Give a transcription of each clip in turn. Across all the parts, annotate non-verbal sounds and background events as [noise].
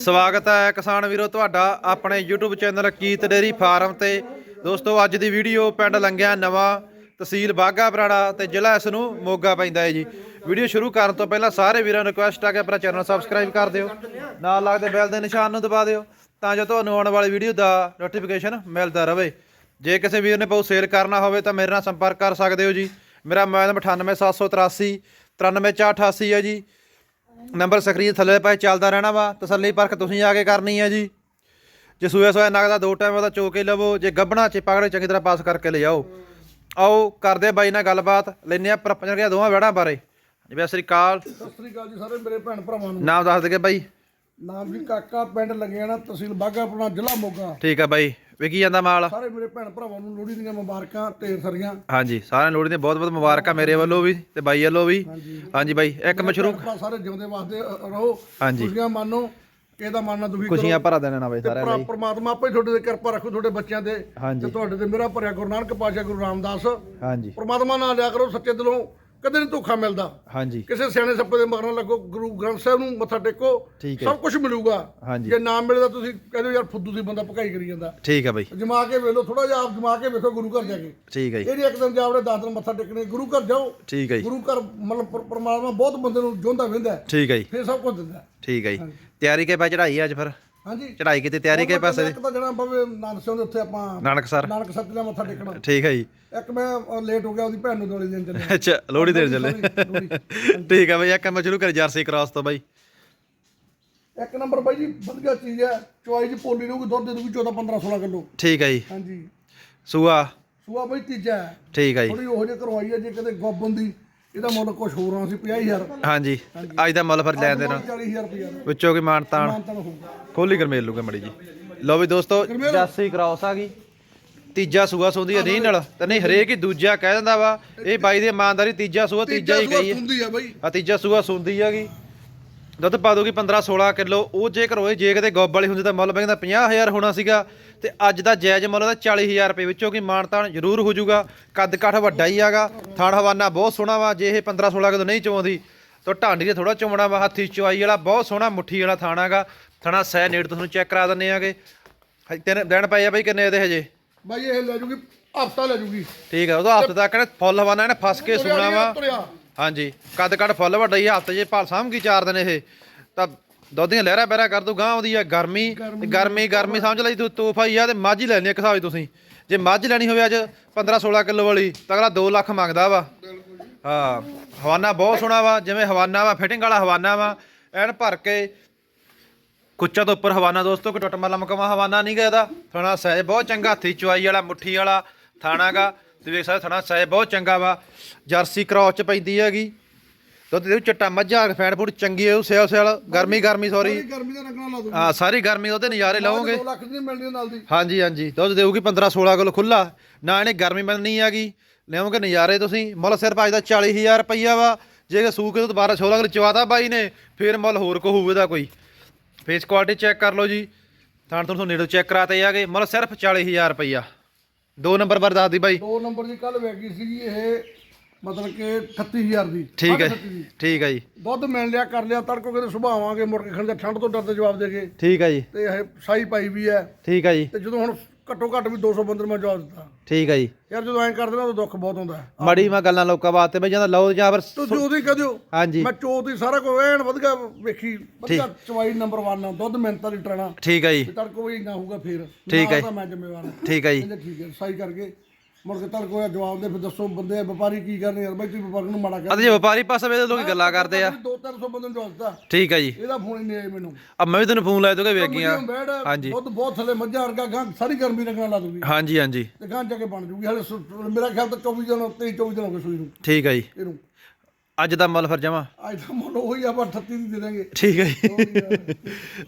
ਸਵਾਗਤ ਹੈ ਕਿਸਾਨ ਵੀਰੋ ਤੁਹਾਡਾ ਆਪਣੇ YouTube ਚੈਨਲ ਕੀਤ ਡੇਰੀ ਫਾਰਮ ਤੇ। ਦੋਸਤੋ, ਅੱਜ ਦੀ ਵੀਡੀਓ ਪਿੰਡ ਲੰਗਿਆ ਨਵਾਂ, ਤਹਿਸੀਲ ਬਾਗਾ ਬਰਾੜਾ ਤੇ ਜ਼ਿਲ੍ਹਾ ਇਸ ਨੂੰ ਮੋਗਾ ਪੈਂਦਾ ਹੈ ਜੀ। ਵੀਡੀਓ ਸ਼ੁਰੂ ਕਰਨ ਤੋਂ ਪਹਿਲਾਂ ਸਾਰੇ ਵੀਰਾਂ ਨੂੰ ਰਿਕੁਐਸਟ ਆ ਕਿ ਆਪਣਾ ਚੈਨਲ ਸਬਸਕ੍ਰਾਈਬ ਕਰ ਦਿਓ, ਨਾਲ ਲੱਗਦੇ ਬੈਲ ਦੇ ਨਿਸ਼ਾਨ ਨੂੰ ਦਬਾ ਦਿਓ, ਤਾਂ ਜੋ ਤੁਹਾਨੂੰ ਆਉਣ ਵਾਲੀ ਵੀਡੀਓ ਦਾ ਨੋਟੀਫਿਕੇਸ਼ਨ ਮਿਲਦਾ ਰਹੇ। ਜੇ ਕਿਸੇ ਵੀਰ ਨੇ ਪਾਉ ਸੇਲ ਕਰਨਾ ਹੋਵੇ ਤਾਂ ਮੇਰੇ ਨਾਲ ਸੰਪਰਕ ਕਰ ਸਕਦੇ ਹੋ ਜੀ। ਮੇਰਾ ਮੋਬਾਈਲ ਨੰਬਰ 98783 93488 ਹੈ ਜੀ। ਨੰਬਰ ਸਕਰੀਨ ਥੱਲੇ ਪਏ ਚੱਲਦਾ ਰਹਿਣਾ ਵਾ। ਤਸੱਲੀ ਪਰਖ ਤੁਸੀਂ ਆ ਕੇ ਕਰਨੀ ਹੈ ਜੀ। ਜੇ ਸੂਏ ਸੂਏ ਨਗਦਾ ਦੋ ਟਾਈਮ ਉਹਦਾ ਚੋ ਕੇ ਲਵੋ। ਜੇ ਗੱਬਣਾ ਚ ਪਕੜੇ ਚੰਗੀ ਤਰ੍ਹਾਂ ਪਾਸ ਕਰਕੇ ਲੈ ਆਓ ਆਓ ਕਰਦੇ ਬਾਈ ਨਾਲ ਗੱਲਬਾਤ। ਲੈਨੇ ਆ ਪ੍ਰਪੰਚ ਗਿਆ ਦੋਵਾਂ ਵੜਾਂ ਬਾਰੇ। ਜਿਵੇਂ ਸ੍ਰੀ ਅਕਾਲ। ਸਤਿ ਸ੍ਰੀ ਅਕਾਲ ਜੀ ਸਾਰੇ ਮੇਰੇ ਭੈਣ ਭਰਾਵਾਂ ਨੂੰ। ਨਾਮ ਦੱਸ ਦਗੇ ਬਾਈ। ਨਾਮ ਜੀ ਕਾਕਾ ਪਿੰਡ ਲੱਗਿਆਣਾ ਤਹਿਸੀਲ ਬਾਘਾਪੁਰਾ ਜ਼ਿਲ੍ਹਾ ਮੋਗਾ। ਠੀਕ ਆ ਬਾਈ ਵਿਕੀ ਜਾਂਦਾ ਮਾਲ। ਸਾਰੇ ਮੇਰੇ ਭੈਣ ਭਰਾਵਾਂ ਨੂੰ ਲੋਹੜੀ ਦੀਆਂ ਮੁਬਾਰਕਾਂ ਢੇਰ ਸਾਰੀਆਂ। ਹਾਂਜੀ ਸਾਰਿਆਂ ਨੂੰ ਲੋਹੜੀ ਦੀਆਂ ਬਹੁਤ ਬਹੁਤ ਮੁਬਾਰਕਾਂ ਮੇਰੇ ਵੱਲੋਂ ਵੀ ਤੇ ਬਾਈ ਵੱਲੋਂ ਵੀ। ਹਾਂਜੀ। ਬਾਈ ਇੱਕ ਮਸ਼ਰੂ ਭਰਾ ਸਾਰੇ ਜਿਉਂਦੇ ਵਾਸਤੇ ਰਹੋ। ਹਾਂਜੀ। ਖੁਸ਼ੀਆਂ ਮੰਨੋ ਇਹਦਾ ਮਨ ਨਾ ਦੁਖੀ ਖੁਸ਼ੀਆਂ ਭਰਾ ਦੇਣਾ ਨਾ ਬਾਈ ਸਾਰਿਆਂ ਭਰਾ- ਲਈ। ਪ੍ਰਮਾਤਮਾ ਆਪੇ ਤੁਹਾਡੇ ਤੇ ਕਿਰਪਾ ਰੱਖੋ ਤੁਹਾਡੇ ਬੱਚਿਆਂ ਤੇ। ਹਾਂਜੀ। ਤੇ ਤੁਹਾਡੇ ਤੇ ਮੇਰਾ ਭਰਿਆ ਗੁਰੂ ਨਾਨਕ ਪਾਤਸ਼ਾਹ ਗੁਰੂ ਰਾਮਦਾਸ। ਹਾਂਜੀ। ਪ੍ਰਮਾਤਮਾ ਨਾਲ ਲਿਆ ਕਰੋ ਸੱਚੇ ਦਿਲੋਂ। ਕਦੇ ਨਹੀਂ ਧੋਖਾ ਮਿਲਦਾ। ਹਾਂਜੀ। ਕਿਸੇ ਸਿਆਣੇ ਸੱਪੇ ਦੇ ਮਗਰ ਲੱਗੋ ਗੁਰੂ ਗ੍ਰੰਥ ਸਾਹਿਬ ਨੂੰ ਮੱਥਾ ਟੇਕੋ ਠੀਕ ਹੈ। ਸਭ ਕੁਝ ਮਿਲੂਗਾ। ਹਾਂਜੀ। ਜੇ ਨਾ ਮਿਲੇ ਤਾਂ ਤੁਸੀਂ ਕਹਿੰਦੇ ਯਾਰ ਫੁੱਦੂ ਦੀ ਬੰਦਾ ਭਕਾਈ ਕਰੀ ਜਾਂਦਾ। ਠੀਕ ਆ ਬਾਈ। ਜਮਾ ਕੇ ਵੇਲੋ ਥੋੜਾ ਜਿਹਾ ਆਪ ਜਮਾ ਕੇ ਵੇਖੋ ਗੁਰੂ ਘਰ ਜਾ ਕੇ। ਠੀਕ ਜੀ। ਇਹ ਨਹੀਂ ਇੱਕ ਦਿਨ ਜਾਵੜੇ 10 ਦਿਨ ਮੱਥਾ ਟੇਕਣੇ ਗੁਰੂ ਘਰ ਜਾਓ। ਠੀਕ ਜੀ। ਗੁਰੂ ਘਰ ਮਤਲਬ ਪਰ- ਪਰਮਾਤਮਾ ਬਹੁਤ ਬੰਦੇ ਨੂੰ ਜੋਂਦਾ ਵਹਿੰਦਾ ਹੈ, ਠੀਕ ਆ ਜੀ। ਫਿਰ ਸਭ ਕੁਝ ਦਿੰਦਾ ਹੈ। ਠੀਕ ਹੈ ਜੀ। ਤਿਆਰੀ ਕੇ ਪਾ ਚੜਾਈ ਅੱਜ ਫਿਰ? ਹਾਂਜੀ। ਚੜਾਈ ਕੀਤੀ ਤਿਆਰੀ ਕੇ ਪਾਸੇ ਦੀ ਇੱਕ ਤਾਂ ਜਣਾ ਪਵੇ ਨਾਨਕ ਸਿੰਘ ਦੇ ਉੱਥੇ ਆਪਾਂ ਨਾਨਕ ਸਰ। ਨਾਨਕ ਸੱਤ ਦਾ ਮੱਥਾ ਟੇਕਣਾ। ਠੀਕ ਹੈ ਜੀ। ਇੱਕ ਮੈਂ ਲੇਟ ਹੋ ਗਿਆ ਉਹਦੀ ਭੈਣ ਨੂੰ ਦੋਲੇ ਦੇਣ ਚੱਲੇ ਅੱਛਾ ਲੋਹੜੀ ਦੇਣ ਚੱਲੇ। [laughs] ਠੀਕ ਹੈ ਬਈ ਇੱਕ ਕੰਮ ਸ਼ੁਰੂ ਕਰ ਜਰਸੀ ਕ੍ਰਾਸ ਤੋਂ ਬਾਈ। ਇੱਕ ਨੰਬਰ ਬਾਈ ਜੀ ਵਧੀਆ ਚੀਜ਼ ਹੈ। ਚੁਆਈ ਜੀ ਪੋਲੀ ਰਹੂਗੀ ਦੁੱਧ ਦੇ ਦੂਗੀ 14 15 16 ਕਿਲੋ। ਠੀਕ ਹੈ ਜੀ। ਹਾਂਜੀ। ਸੂਆ? ਸੂਆ ਬਾਈ ਤੀਜਾ ਠੀਕ ਹੈ ਜੀ। ਥੋੜੀ ਉਹੋ ਜਿਹੀ ਕਰਵਾਈ ਹੈ ਜੇ ਕਦੇ ਗੋਬਨ ਦੀ ਇਹਦਾ ਮੁੱਲ ਕੁਝ ਹੋਰ ਆਉਣਾ ਸੀ 50000 ਹਾਂਜੀ। ਅੱਜ ਦਾ ਮੁੱਲ ਫਿਰ ਲੈਣ ਦੇਣਾ। 40000 ਰੁਪਏ ਵਿੱਚੋਂ ਕੀ ਮਾਨਤਾਨ ਮਾਨਤਨ ਹੋਊਗਾ। ਖੋਲੀ ਗਰਮੇਲ ਲੂਗਾ ਮੜੀ ਜੀ। ਲਓ ਵੀ ਦੋਸਤੋ ਜਰਸੀ ਕ੍ਰਾਸ ਆ ਗਈ। ਤੀਜਾ ਸੂਆ ਸੌਂਦੀ ਰੀਨ ਨਾਲ। ਤੇ ਨਹੀਂ ਹਰੇਕ ਹੀ ਦੂਜਾ ਕਹਿ ਦਿੰਦਾ ਵਾ ਇਹ ਬਾਈ ਦੀ ਇਮਾਨਦਾਰੀ ਤੀਜਾ ਸੂਆ ਤੀਜਾ ਹੀ ਕਹੀ ਆ। ਬਾਈ। ਆ ਤੀਜਾ ਸੂਆ ਸੁੰਦੀ ਹੈਗੀ ਦੁੱਧ ਪਾ ਦੋਗੀ 15 16 ਕਿਲੋ। ਉਹ ਜੇਕਰ ਹੋਏ ਜੇ ਕਿਤੇ ਗੋਬ ਵਾਲੀ ਹੁੰਦੀ ਤਾਂ ਮੁੱਲ ਬੈਂਦਾ 50000 ਹੋਣਾ ਸੀਗਾ। ਤੇ ਅੱਜ ਦਾ ਜਾਇਜ਼ ਮੁੱਲ ਦਾ 40000 ਰੁਪਏ ਵਿੱਚੋਂ ਕੀ ਮਾਨਤਾਨ ਜ਼ਰੂਰ ਹੋ ਜਾਊਗਾ। ਕੱਦ ਕਾਠ ਵੱਡਾ ਹੀ ਹੈਗਾ ਥਣ ਹਵਾਨਾ ਬਹੁਤ ਸੋਹਣਾ ਵਾ। ਜੇ ਇਹ 15 16 ਕਿਲੋ ਨਹੀਂ ਚੋਂਦੀ ਤਾਂ ਢਾਂਡੀ ਦੇ ਥੋੜਾ ਚੋਣਾ ਵਾ। ਹੱਥੀ ਚੁਆਈ ਵਾਲਾ ਬਹੁਤ ਸੋਹਣਾ ਮੁੱਠੀ ਵਾਲਾ ਥਾਣਾ ਹੈਗਾ ਥਣਾ ਸੈ ਨੇੜ ਤੋਂ ਤੁਹਾਨੂੰ ਚੈੱਕ ਕਰਾ ਦਿੰਨੇ ਆਗੇ। ਹਜੇ ਤਿੰਨ ਦਿਨ ਪਏ ਆ ਬਈ ਕਿੰਨੇ ਇਹਦੇ ਹਜੇ? ਬਾਈ ਇਹ ਲੈ ਜੂਗੀ ਹਫਤਾ ਲੈ ਜੂਗੀ। ਠੀਕ ਆ ਉਹਦਾ ਹੱਥ ਤੱਕ ਨੇ ਫੁੱਲ ਹਵਾਨਾ ਇਹਨੇ ਫਸ ਕੇ ਤੁਰਿਆ ਸੋਣਾ ਨੀ ਵਾ। ਤੁਰਿਆ। ਹਾਂਜੀ ਕੱਦ ਕੱਦ ਫੁੱਲ ਵੱਡਾ ਹੀ ਹੱਥ ਜੇ ਭਾਲ ਸਾਂਭ ਕੀ ਚਾਰ ਦਿਨ ਇਹ। ਤਾਂ ਦੁੱਧ ਦੀਆਂ ਲਹਿਰਾ ਬਹਿਰਾ ਕਰ ਦੂ ਗਾਂ ਆਉਂਦੀ ਆ ਗਰਮੀ। ਤੇ ਗਰਮੀ ਗਰਮੀ ਸਮਝ ਲਈ ਤੂੰ ਤੋਹਫਾ ਹੀ ਆ ਤੇ ਮੱਝ ਹੀ ਲੈਣੀ ਆ ਕਿਸਾਬ ਤੁਸੀਂ। ਜੇ ਮੱਝ ਲੈਣੀ ਹੋਵੇ ਅੱਜ 15 16 ਕਿਲੋ ਵਾਲੀ ਤਾਂ ਅਗਲਾ 2 ਲੱਖ ਮੰਗਦਾ ਵਾ। ਹਾਂ ਹਵਾਨਾ ਬਹੁਤ ਸੋਹਣਾ ਵਾ ਜਿਵੇਂ ਹਵਾਨਾ ਵਾ ਫਿਟਿੰਗ ਵਾਲਾ ਹਵਾਨਾ ਵਾ ਐਨ ਭਰ ਕੇ ਕੁੱਚਾ ਤੋਂ ਉੱਪਰ ਹਵਾਨਾ ਦੋਸਤੋ ਕਿ ਟੁੱਟ ਮੱਲਾ ਮਕਮਾ ਹਵਾਨਾ ਨਹੀਂ ਗਾ ਇਹਦਾ। ਥਣਾ ਸਹਿਜ ਬਹੁਤ ਚੰਗਾ ਹੱਥੀ ਚੁਆਈ ਵਾਲਾ ਮੁੱਠੀ ਵਾਲਾ ਥਾਣਾਗਾ ਤੇ ਵੇਖ ਸਕਦੇ ਥਣਾ ਸਹਿਜ ਬਹੁਤ ਚੰਗਾ ਵਾ। ਜਰਸੀ ਕ੍ਰਾਸ ਚ ਪੈਂਦੀ ਹੈਗੀ। ਦੁੱਧ ਦੇ ਚਿੱਟਾ ਮੱਝਾਂ ਫੈਟ ਫੂਡ ਚੰਗੀ ਹੈ ਉਹ ਸੇਲ ਸੇਲ ਗਰਮੀ ਗਰਮੀ ਸੌਰੀ ਗਰਮੀ ਦਾ ਰੰਗਣਾ ਲਾ ਦੂਗੀ ਹਾਂ ਸਾਰੀ ਗਰਮੀ ਉਹਦੇ ਨਜ਼ਾਰੇ ਲਓਗੇ। 2 ਲੱਖ ਦੀ ਨਹੀਂ ਮਿਲਣੀ ਨਾਲ ਦੀ। ਹਾਂਜੀ ਹਾਂਜੀ। ਦੁੱਧ ਦੇਊਗੀ 15 16 ਕਿਲੋ ਖੁੱਲਾ ਨਾ ਇਹਨੇ ਗਰਮੀ ਮਿਲਣੀ ਹੈਗੀ। ਲਿਆਓਗੇ ਨਜ਼ਾਰੇ ਤੁਸੀਂ। ਮੁੱਲ ਸਿਰਫ ਅੱਜ ਦਾ 40000 ਰੁਪਈਆ ਵਾ। ਜੇ ਕਿ ਸੂਕ ਤੋਂ ਦੁਬਾਰਾ 16 ਕਿਲੋ ਚਵਾਤਾ ਬਾਈ ਨੇ ਫਿਰ ਮੁੱਲ ਹੋਰ ਕੋ ਹੋਊ ਇਹਦਾ ਕੋਈ। ਫੇਸ ਕੁਆਲਿਟੀ ਚੈੱਕ ਕਰ ਲਓ ਜੀ। ਥਾਣ ਤੋਂ ਨੇੜੋਂ ਚੈੱਕ ਕਰਾਤੇ ਆਗੇ ਮੁੱਲ ਸਿਰਫ 40000 ਰੁਪਈਆ। ਦੋ ਨੰਬਰ ਪਰ ਦੱਸਦੀ ਬਾਈ। ਦੋ ਨੰਬਰ ਦੀ ਕੱਲ ਵੇਗੀ ਸੀਗੀ ਇਹ ਮਤਲਬ ਕਿ 38000 ਦੀ। ਠੀਕ ਹੈ 38 ਦੀ। ਠੀਕ ਹੈ ਜੀ। ਦੁੱਧ ਮਿਲ ਲਿਆ ਕਰ ਲਿਆ ਤੜਕੋ ਕਿਤੇ ਸੁਬਾਹ ਆਵਾਂਗੇ ਮੁੜ ਕੇ ਖਣ ਠੰਡ ਤੋਂ ਡਰਦੇ ਜਵਾਬ ਦੇ ਕੇ। ਠੀਕ ਹੈ ਜੀ। ਤੇ ਇਹ ਸਾਈ ਪਾਈ ਵੀ ਹੈ। ਠੀਕ ਹੈ ਜੀ। ਤੇ ਜਦੋਂ ਹੁਣ ਘੱਟੋ ਘੱਟ ਵੀ 200 ਬੰਦੇ ਨੂੰ ਮੈਂ ਜਵਾਬ ਦਿੱਤਾ। ਠੀਕ ਹੈ ਜੀ। ਯਾਰ ਜਦੋਂ ਐਂ ਕਰਦੇ ਨਾ ਉਦੋਂ ਦੁੱਖ ਬਹੁਤ ਹੁੰਦਾ ਹੈ। ਮੜੀ ਮੈਂ ਗੱਲਾਂ ਲੋਕਾਂ ਵਾਸਤੇ ਬਈ ਜਾਂਦਾ ਲਓ ਜਾਂ ਫਿਰ ਤੂੰ ਜੋ ਦੀ ਕਹਦਿਓ ਹਾਂਜੀ। ਮੈਂ ਚੋਤ ਦੀ ਸਾਰਾ ਕੁਝ ਐਨ ਵਧੀਆ ਵੇਖੀ ਵਧੀਆ ਚਵਾਈ ਨੰਬਰ 1 ਆ ਦੁੱਧ ਮਿੰਟਾਂ ਲੀਟਰ ਨਾ ਠੀਕ ਹੈ ਜੀ। ਤੜਕੋ ਵੀ ਇੰਨਾ ਹੋਊਗਾ ਫੇਰ। ਠੀਕ ਹੈ। ਨਾ ਤਾਂ ਮੈਂ ਜ਼ਿੰਮੇਵਾਰ ਹਾਂ ਠੀਕ ਹੈ ਜੀ। ਕਹਿੰਦੇ ਠੀਕ ਹੈ ਸਾਈ ਕਰਕੇ ਮੁੜ ਕੇ ਤੜਕੋ ਹੋਇਆ ਜਵਾਬ ਦੇ ਫਿਰ ਦੱਸੋ ਬੰਦੇ ਵਪਾਰੀ ਕੀ ਕਰਨੇ ਯਾਰ ਬਾਈ ਤੁਸੀਂ ਵਪਾਰ ਨੂੰ ਮਾੜਾ ਕਰ ਅਤੇ ਜੇ ਵਪਾਰੀ ਪਾਸੇ ਵੇ ਲੋਕੀ ਗੱਲਾਂ ਕਰਦੇ ਆ। 2-300 ਬੰਦੇ ਨੂੰ ਦਿੱਤਾ। ਠੀਕ ਹੈ ਜੀ। ਇਹਦਾ ਫੋਨ ਹੀ ਨਹੀਂ ਆਇਆ ਮੈਨੂੰ। ਆ ਮੈਂ ਵੀ ਤੈਨੂੰ ਫੋਨ ਲਾਇਆ ਦੋਗੇ ਵੇਖੀਆਂ ਹਾਂਜੀ। ਦੁੱਧ ਬਹੁਤ ਥੱਲੇ ਮੱਝਾਂ ਵਰਗਾ ਗਾਂ ਸਾਰੀ ਗਰਮੀ ਲੱਗਣਾ ਲਾ ਦੂਗੀ। ਹਾਂਜੀ ਹਾਂਜੀ। ਤੇ ਗਾਂ ਜਾ ਕੇ ਬਣ ਜੂਗੀ। ਹਲੇ ਸੁ- ਮੇਰਾ ਖਿਆਲ ਤਾਂ 24 ਦਿਨ 23 24 ਦਿਨ ਹੋ ਗਏ ਸੂਈ ਨੂੰ। ਠੀਕ ਹੈ ਜੀ। ਇਹਨੂੰ। ਅੱਜ ਦਾ ਮੁੱਲ ਫਿਰ ਜਮਾ। ਅੱਜ ਤਾਂ ਮੁੱਲ ਉਹੀ ਆਪਾਂ 38 ਦੀ ਦੇ ਦਾਂਗੇ ਠੀਕ ਹੈ ਜੀ।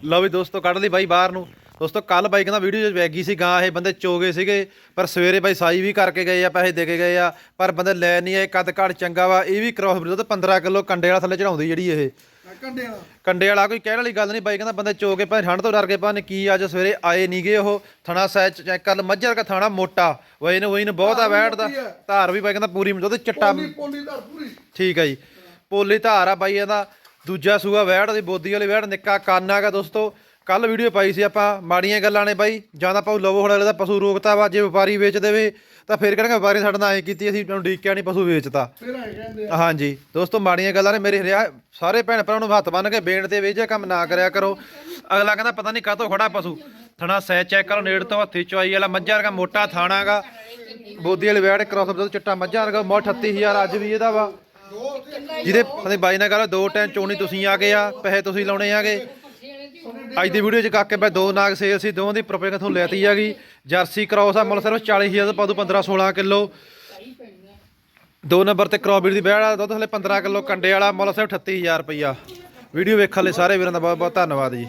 ਲਓ ਵੀ ਦੋਸਤੋ ਕੱਢ ਲਈ ਬਾਈ ਬਾਹਰ ਨੂੰ। ਦੋਸਤੋ ਕੱਲ ਬਾਈ ਕਹਿੰਦਾ ਵੀਡੀਓ 'ਚ ਵੈਗੀ ਸੀ ਗਾਂ ਇਹ ਬੰਦੇ ਚੋਗੇ ਸੀਗੇ ਪਰ ਸਵੇਰੇ ਬਾਈ ਸਾਈ ਵੀ ਕਰਕੇ ਗਏ ਆ ਪੈਸੇ ਦੇ ਕੇ ਗਏ ਆ ਪਰ ਬੰਦੇ ਲੈ ਨਹੀਂ ਆਏ ਕੱਦ ਕਾਠ ਚੰਗਾ ਵਾ ਇਹ ਵੀ ਕ੍ਰੋਸ ਬਰੀਡ ਦੁੱਧ 15 ਕਿਲੋ ਕੰਡੇ ਵਾਲਾ ਥੱਲੇ ਚੜਾਉਂਦੀ ਜਿਹੜੀ ਇਹ। ਕੰਡੇ ਵਾਲਾ। ਕੰਡੇ ਵਾਲਾ ਕੋਈ ਕਹਿਣ ਵਾਲੀ ਗੱਲ ਨਹੀਂ ਬਾਈ ਕਹਿੰਦਾ ਬੰਦੇ ਚੋ ਕੇ ਭਾਵੇਂ ਠੰਡ ਤੋਂ ਡਰ ਕੇ ਭਾਵੇਂ ਕੀ ਅੱਜ ਸਵੇਰੇ ਆਏ ਨਹੀਂਗੇ ਉਹ ਥਣਾ ਸੈਚ ਚੈੱਕ ਕਰ ਮੱਝਰ ਦਾ ਥਾਣਾ ਮੋਟਾ ਵਈ ਨੇ ਬਹੁਤ ਆ ਬੈਠਦਾ ਧਾਰ ਵੀ ਬਾਈ ਕਹਿੰਦਾ ਪੂਰੀ ਦੁੱਧ ਚਿੱਟਾ ਪੋਲੀ ਦਾ ਪੂਰੀ। ਠੀਕ ਹੈ ਜੀ। ਪੋਲੀ ਧਾਰ ਆ ਬਾਈ ਇਹਦਾ ਦੂਜਾ ਸੂਆ ਵੈੜ ਦੀ ਬੋਦੀ ਵਾਲੀ ਵੈੜ ਨਿੱਕਾ ਕੰਨ ਹੈਗਾ ਦੋਸਤੋ ਕੱਲ ਵੀਡੀਓ ਪਾਈ ਸੀ ਆਪਾਂ ਮਾੜੀਆਂ ਗੱਲਾਂ ਨੇ ਬਾਈ। ਜਾਂ ਤਾਂ ਆਪਾਂ ਲਵੋ ਹੁਣ ਵਾਲੇ ਦਾ ਪਸ਼ੂ ਰੋਕਤਾ ਵਾ ਜੇ ਵਪਾਰੀ ਵੇਚ ਦੇਵੇ ਤਾਂ ਫਿਰ ਕਹਿਣਗੇ ਵਪਾਰੀ ਸਾਡੇ ਨਾਲ ਐ ਕੀਤੀ ਅਸੀਂ ਤੁਹਾਨੂੰ ਡੀਕਿਆ ਨਹੀਂ ਪਸ਼ੂ ਵੇਚਤਾ। ਫਿਰ ਆਏ ਕਹਿੰਦੇ ਆ। ਹਾਂਜੀ ਦੋਸਤੋ ਮਾੜੀਆਂ ਗੱਲਾਂ ਨੇ ਮੇਰੇ ਹਰਿਆ ਸਾਰੇ ਭੈਣ ਭਰਾਵਾਂ ਨੂੰ ਹੱਥ ਬੰਨ ਕੇ ਬੇਨਤੀ ਤੇ ਵੇਜੇ ਕੰਮ ਨਾ ਕਰਿਆ ਕਰੋ। ਅਗਲਾ ਕਹਿੰਦਾ ਪਤਾ ਨਹੀਂ ਕਾਹਤੋਂ ਖੜਾ ਪਸ਼ੂ। ਥਣਾ ਸਹਿ ਚੈੱਕ ਕਰੋ ਨੇੜ ਤੋਂ ਹੱਥੀ ਚੁਆਈ ਵਾਲਾ ਮੱਝਾਂ ਵਰਗਾ ਮੋਟਾ ਥਾਣਾਗਾ ਬੋਦੀ ਵਾਲੇ ਵਿਆਹ ਕ੍ਰਾਸ ਦੁੱਧ ਚਿੱਟਾ ਮੱਝਾਂ ਵਰਗਾ ਮੋ 38000 ਅੱਜ ਵੀ ਇਹਦਾ ਵਾ। ਜਿਹਦੇ ਬਾਈ ਨਾਲ ਗੱਲ ਦੋ ਟਾਈਮ ਚੋਣੀ ਤੁਸੀਂ ਆ ਗਏ ਆ ਪੈਸੇ ਤੁਸੀਂ ਲਾਉਣੇ ਆਗੇ। ਅੱਜ ਦੀ ਵੀਡੀਓ ਚ ਕਾਕੇ ਬਈ ਦੋ ਨਾਗ ਸੇਲ ਸੀ, ਦੋਵਾਂ ਦੀ ਪ੍ਰੋਪਰਟੀ ਤੋਂ ਲੈਤੀ ਹੈਗੀ ਜਰਸੀ ਕ੍ਰਾਸ ਆ, ਮੁੱਲ ਸਿਰਫ 40000 ਦਾ ਪਾਦੂ 15 16 ਕਿਲੋ। ਦੋ ਨੰਬਰ ਤੇ ਕ੍ਰੋਬੀਰ ਦੀ ਬੈੜ ਵਾਲਾ, ਦੁੱਧ ਹਲੇ 15 ਕਿਲੋ, ਕੰਡੇ ਵਾਲਾ, ਮੁੱਲ ਸਿਰਫ 38000 ਰੁਪਈਆ। ਵੀਡੀਓ ਵੇਖਣ ਲਈ ਸਾਰੇ ਵੀਰਾਂ ਦਾ ਬਹੁਤ ਬਹੁਤ ਧੰਨਵਾਦ ਜੀ।